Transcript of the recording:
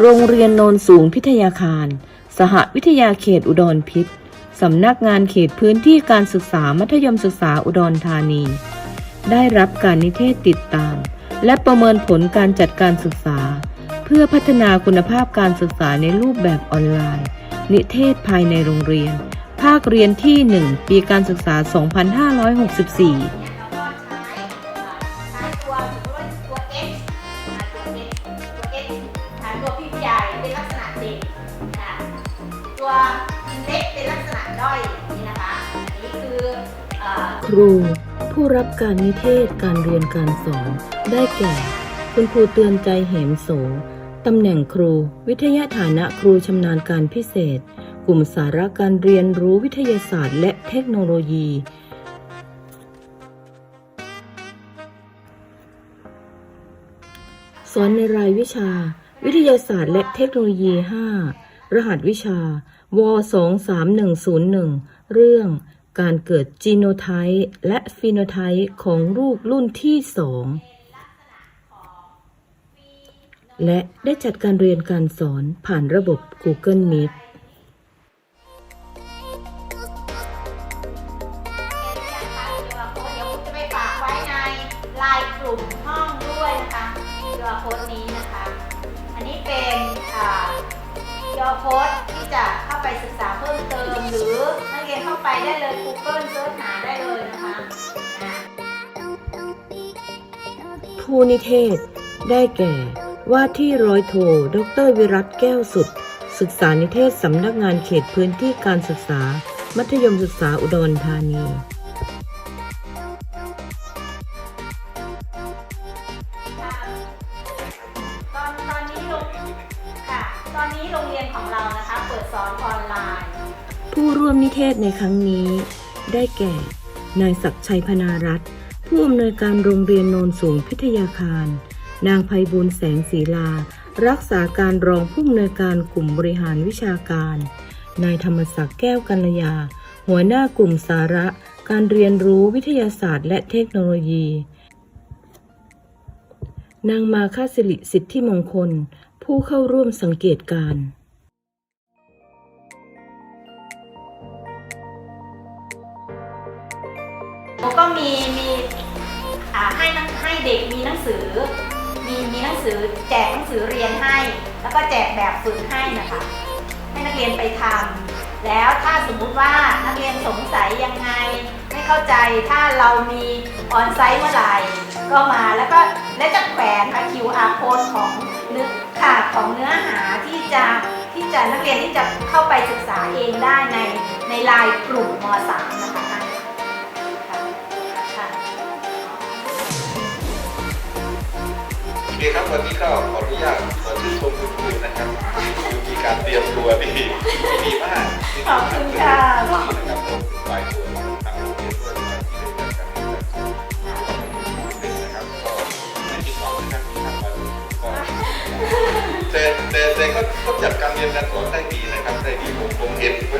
โรงเรียนโนนสูงพิทยาคาร สหวิทยาเขตอุดรพิษสำนักงานเขตพื้นที่การศึกษามัธยมศึกษาอุดรธานี ได้รับการนิเทศติดตาม และประเมินผลการจัดการศึกษา เพื่อพัฒนาคุณภาพการศึกษาในรูปแบบออนไลน์ นิเทศภายในโรงเรียน ภาคเรียนที่ 1 ปีการศึกษา 2564 ตัวพิมพ์ใหญ่เป็นลักษณะเด่นค่ะตัวพิมพ์เล็กเป็นลักษณะด้อยนี่นะคะอันนี้คือเอ่อครู ผู้รับการนิเทศการเรียนการสอน ได้แก่ คุณครูเตือนใจเหมโสตำแหน่งครู วิทยาฐานะครูชำนาญการพิเศษ กลุ่มสาระการเรียนรู้วิทยาศาสตร์ และเทคโนโลยีสอนในรายวิชา วิทยาศาสตร์และเทคโนโลยี 5 รหัสวิชา ว 23101 เรื่องการเกิดจีโนไทป์และฟีโนไทป์ของลูกรุ่นที่ 2 และได้จัดการเรียนการสอนผ่านระบบ Google Meet เดี๋ยวคุณจะไปฝากไว้ในไลน์กลุ่มห้องด้วยนะคะยอโค้ดนี้นะคะ นี้เป็นยอโค้ดที่จะเข้าไปศึกษาเพิ่มเติม หรือนักเรียนเข้าไปได้เลย Google เซิร์ชหาได้เลยนะคะอ่าผู้นิเทศ ได้แก่ ว่าที่ร้อยโท ดรวิรัตแก้วสุด ศึกษานิเทศสำนักงานเขตพื้นที่การศึกษา มัธยมศึกษาอุดรธานี ค่ะ ตอนนี้โรงเรียนของเรานะคะ เปิดสอนออนไลน์ ผู้ร่วมนิเทศในครั้งนี้ ได้แก่ นายศักดิ์ชัยพนารัตน์ผู้อำนวยการโรงเรียนโนนสูงพิทยาคาร นางไพบูลย์แสงศีลา รักษาการรองผู้อำนวยการกลุ่มบริหารวิชาการ นายธรรมศักดิ์แก้วกัลยา หัวหน้ากลุ่มสาระ การเรียนรู้วิทยาศาสตร์ และเทคโนโลยีนางมาคาสิริสิทธิมงคล ผู้เข้าร่วมสังเกตการณ์ก็มีมีให้นักให้เด็กมีหนังสือ มีมีหนังสือแจกหนังสือเรียนให้ แล้วก็แจกแบบฝึกให้นะคะ ให้นักเรียนไปทำแล้วถ้าสมมุติว่านักเรียนสงสัยยังไง ไม่เข้าใจถ้าเรามีออนไซต์เมื่อไหร่ก็มาแล้วก็และจะแขวนค่ะ QR code ของ เนื้อค่ะของเนื้อหาที่จะที่จะนักเรียนที่จะเข้าไปศึกษาเองได้ในในลน์กลุ่มม .3 นะคะค่ะค่ะโอเคครับวันนี้ก็ขออนุญาตขอชื่นชมคุณครูนะครับมีการเตรียมตัวดีดีมากขอบคุณค่ะ แต่แต่แต่ก็ก็จัดการเรียนการสอนได้ดีนะครับได้ดีผมผมเห็นผม